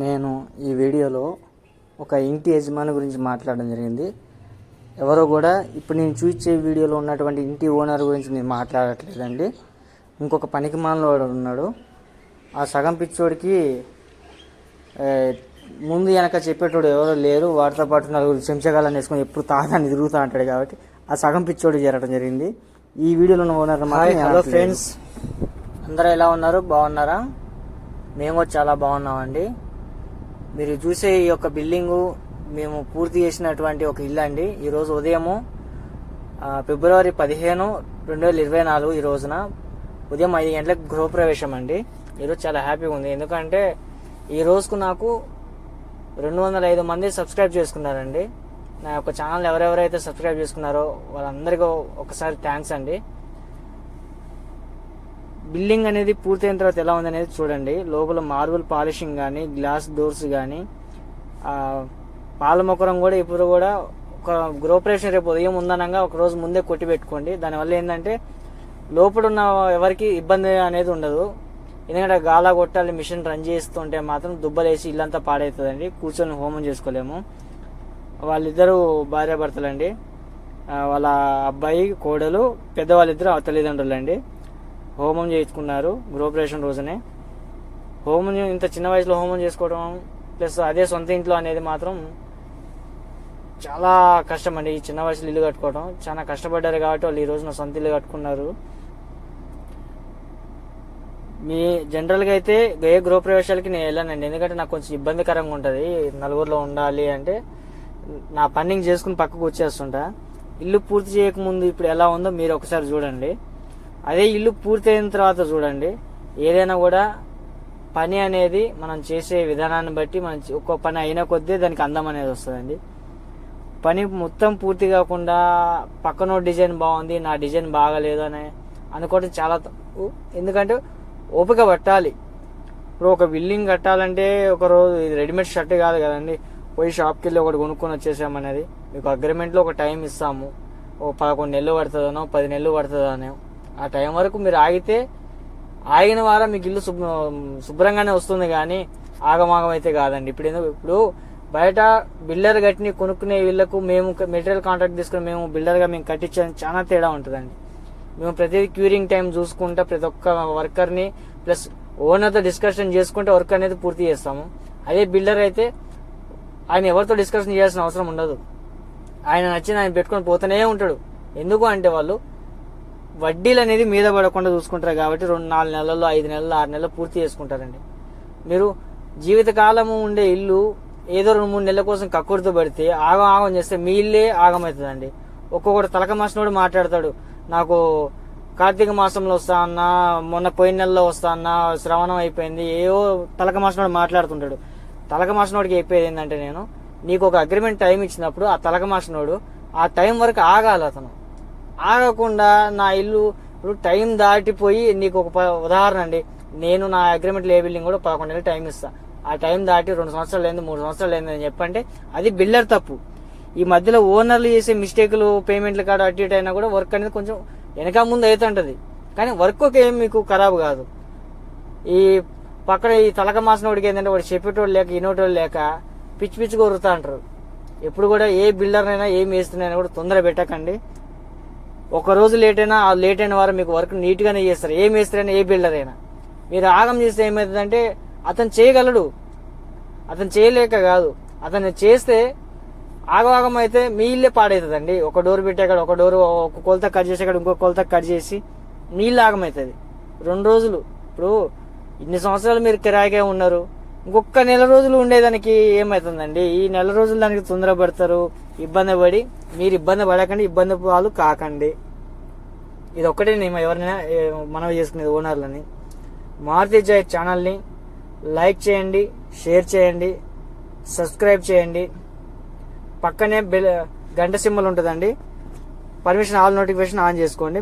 నేను ఈ వీడియోలో ఒక ఇంటి యజమాని గురించి మాట్లాడడం జరిగింది. ఎవరో కూడా ఇప్పుడు నేను చూపించే వీడియోలో ఉన్నటువంటి ఇంటి ఓనర్ గురించి నేను మాట్లాడట్లేదండి. ఇంకొక పనికి వాడు ఉన్నాడు. ఆ సగం పిచ్చోడికి ముందు వెనక చెప్పేటోడు ఎవరో లేరు. వాటితో పాటు నలుగురు చెంచగాలని వేసుకొని ఎప్పుడు తాదాన్ని తిరుగుతూ అంటాడు కాబట్టి ఆ సగం పిచ్చోడు జరగడం జరిగింది. ఈ వీడియోలో ఉన్న ఓనర్ హలో ఫ్రెండ్స్. అందరూ ఎలా ఉన్నారు? బాగున్నారా? మేము చాలా బాగున్నామండి. మీరు చూసే ఈ యొక్క బిల్డింగు మేము పూర్తి చేసినటువంటి ఒక ఇల్లు అండి. ఈరోజు ఉదయము ఫిబ్రవరి పదిహేను రెండు వేల ఇరవై నాలుగు ఈ రోజున ఉదయం ఐదు గంటలకు గృహప్రవేశం అండి. ఈరోజు చాలా హ్యాపీగా ఉంది. ఎందుకంటే ఈ రోజుకు నాకు రెండు వందల ఐదు మంది సబ్స్క్రైబ్ చేసుకున్నారండి. నా యొక్క ఛానల్ ఎవరెవరైతే సబ్స్క్రైబ్ చేసుకున్నారో వాళ్ళందరికీ ఒకసారి థ్యాంక్స్ అండి. బిల్డింగ్ అనేది పూర్తయిన తర్వాత ఎలా ఉంది అనేది చూడండి. లోపల మార్బుల్ పాలిషింగ్ కానీ గ్లాస్ డోర్స్ కానీ పాల మొక్కరం కూడా ఇప్పుడు కూడా ఒక గృహప్రవేశం రేపు ఉదయం ఉందనంగా ఒక రోజు ముందే కొట్టి పెట్టుకోండి. దానివల్ల ఏంటంటే లోపల ఉన్న ఎవరికి ఇబ్బంది అనేది ఉండదు. ఎందుకంటే గాల కొట్టాలి మిషన్ రన్ చేస్తుంటే మాత్రం దుబ్బలేసి ఇల్లంతా పాడవుతుందండి కూర్చొని హోమం చేసుకోలేము. వాళ్ళిద్దరూ భార్యాభర్తలండి. అండి వాళ్ళ అబ్బాయి కోడలు పెద్దవాళ్ళిద్దరు తల్లిదండ్రులు అండి హోమం చేసుకున్నారు గృహప్రవేశం రోజునే. హోమం ఇంత చిన్న వయసులో హోమం చేసుకోవడం ప్లస్ అదే సొంత ఇంట్లో అనేది మాత్రం చాలా కష్టం అండి ఈ చిన్న వయసులో ఇల్లు కట్టుకోవడం. చాలా కష్టపడ్డారు కాబట్టి వాళ్ళు ఈ రోజున సొంత ఇల్లు కట్టుకున్నారు. మీ జనరల్గా అయితే ఏ గృహప్రవేశాలకి నేను వెళ్ళానండి. ఎందుకంటే నాకు కొంచెం ఇబ్బందికరంగా ఉంటుంది. నలుగురిలో ఉండాలి అంటే నా పన్నింగ్ చేసుకుని పక్కకు వచ్చేస్తుంటా. ఇల్లు పూర్తి చేయకముందు ఇప్పుడు ఎలా ఉందో మీరు ఒకసారి చూడండి. అదే ఇల్లు పూర్తయిన తర్వాత చూడండి. ఏదైనా కూడా పని అనేది మనం చేసే విధానాన్ని బట్టి మనం ఒక్కో పని అయిన కొద్దీ దానికి అందం అనేది వస్తుందండి. పని మొత్తం పూర్తి కాకుండా పక్కన డిజైన్ బాగుంది నా డిజైన్ బాగలేదు అని అనుకోవడం చాలా తప్పు. ఎందుకంటే ఓపిక పట్టాలి. ఇప్పుడు ఒక బిల్డింగ్ కట్టాలంటే ఒక రోజు ఇది రెడీమేడ్ షర్ట్ కాదు కదండి. పోయి షాప్కి వెళ్ళి ఒకటి కొనుక్కొని వచ్చేసామనేది మీకు అగ్రిమెంట్లో ఒక టైం ఇస్తాము. ఓ పదకొండు నెలలు పడుతుందనో పది నెలలు పడుతుందనో. ఆ టైం వరకు మీరు ఆగితే ఆగిన వారం మీకు ఇల్లు శుభ్ర శుభ్రంగానే వస్తుంది కానీ ఆగమాగం అయితే కాదండి. ఇప్పుడు ఎందుకు ఇప్పుడు బయట బిల్డర్ కట్టిని కొనుక్కునే వీళ్ళకు మేము మెటీరియల్ కాంట్రాక్ట్ తీసుకుని మేము బిల్డర్గా మేము కట్టించడానికి చాలా తేడా ఉంటుందండి. మేము ప్రతిదీ క్యూరింగ్ టైం చూసుకుంటా ప్రతి ఒక్క వర్కర్ని ప్లస్ ఓనర్తో డిస్కషన్ చేసుకుంటే వర్క్ అనేది పూర్తి చేస్తాము. అదే బిల్డర్ అయితే ఆయన ఎవరితో డిస్కషన్ చేయాల్సిన అవసరం ఉండదు. ఆయన నచ్చిన ఆయన పెట్టుకొని పోతూనే ఉంటాడు. ఎందుకు అంటే వాళ్ళు వడ్డీలు అనేది మీద పడకుండా చూసుకుంటారు కాబట్టి రెండు నాలుగు నెలల్లో ఐదు నెలలు ఆరు నెలలు పూర్తి చేసుకుంటారండి. మీరు జీవితకాలము ఉండే ఇల్లు ఏదో రెండు మూడు నెలల కోసం కక్కుడుతో పడితే ఆగం ఆగం చేస్తే మీ ఇల్లే ఆగమవుతుందండి. ఒక్కొక్కటి తలక మాసినోడు మాట్లాడతాడు. నాకు కార్తీక మాసంలో వస్తా అన్నా మొన్న పోయిన నెలలో వస్తా అన్నా శ్రవణం అయిపోయింది ఏవో తలక మాసినోడు మాట్లాడుతుంటాడు. తలక మాసినోడికి చెప్పేది ఏంటంటే నేను నీకు ఒక అగ్రిమెంట్ టైం ఇచ్చినప్పుడు ఆ తలక మాసినోడు ఆ టైం వరకు ఆగాలి అతను. ఆగకుండా నా ఇల్లు ఇప్పుడు టైం దాటిపోయి నీకు ఒక ప- ఉదాహరణ అండి. నేను నా అగ్రిమెంట్ ఏ కూడా పదకొండు నెలలు టైం ఇస్తా. ఆ టైం దాటి రెండు సంవత్సరాలు అయింది మూడు సంవత్సరాలు అయింది అని చెప్పంటే అది బిల్డర్ తప్పు. ఈ మధ్యలో ఓనర్లు చేసే మిస్టేక్లు పేమెంట్లు కాడ అటు ఇటు అయినా కూడా వర్క్ అనేది కొంచెం వెనక ముందు అవుతుంటుంది. కానీ వర్క్ ఒక ఏం మీకు ఖరాబ్ కాదు. ఈ పక్కన ఈ తలక మాసిన వాడికి ఏంటంటే వాడు చెప్పేటోడు లేక ఇనోటోళ్ళు లేక పిచ్చి పిచ్చి కొరుతా అంటారు. ఎప్పుడు కూడా ఏ బిల్డర్నైనా ఏం వేస్తున్నాయినా కూడా తొందర పెట్టకండి. ఒక రోజు లేట్ అయినా ఆ లేట్ అయిన వారు మీకు వర్క్ నీట్గానే చేస్తారు. ఏం వేస్తారైనా ఏ బిల్డర్ అయినా. మీరు ఆగం చేస్తే ఏమవుతుందంటే అతను చేయగలడు. అతను చేయలేక కాదు. అతను చేస్తే ఆగవాగం అయితే మీ ఇల్లే పాడవుతుందండి ఒక డోర్ పెట్టేకాడ ఒక డోర్ ఒక కొలత కట్ చేసేకాడ ఇంకో కొలత కట్ చేసి మీ ఇల్లు ఆగమవుతుంది రెండు రోజులు. ఇప్పుడు ఇన్ని సంవత్సరాలు మీరు కిరాయిగా ఉన్నారు. ఇంకొక నెల రోజులు ఉండేదానికి ఏమవుతుందండి? ఈ నెల రోజులు దానికి తొందరపడతారు. ఇబ్బంది పడి మీరు ఇబ్బంది పడకండి ఇబ్బంది వాళ్ళు కాకండి. ఇది ఒక్కటే నేను ఎవరినైనా మనవి చేసుకునేది ఓనర్లని. మారుతి జాయ్ ఛానల్ని లైక్ చేయండి షేర్ చేయండి సబ్స్క్రైబ్ చేయండి. పక్కనే బెల్ గంట సింబల్ ఉంటుందండి. పర్మిషన్ ఆల్ నోటిఫికేషన్ ఆన్ చేసుకోండి.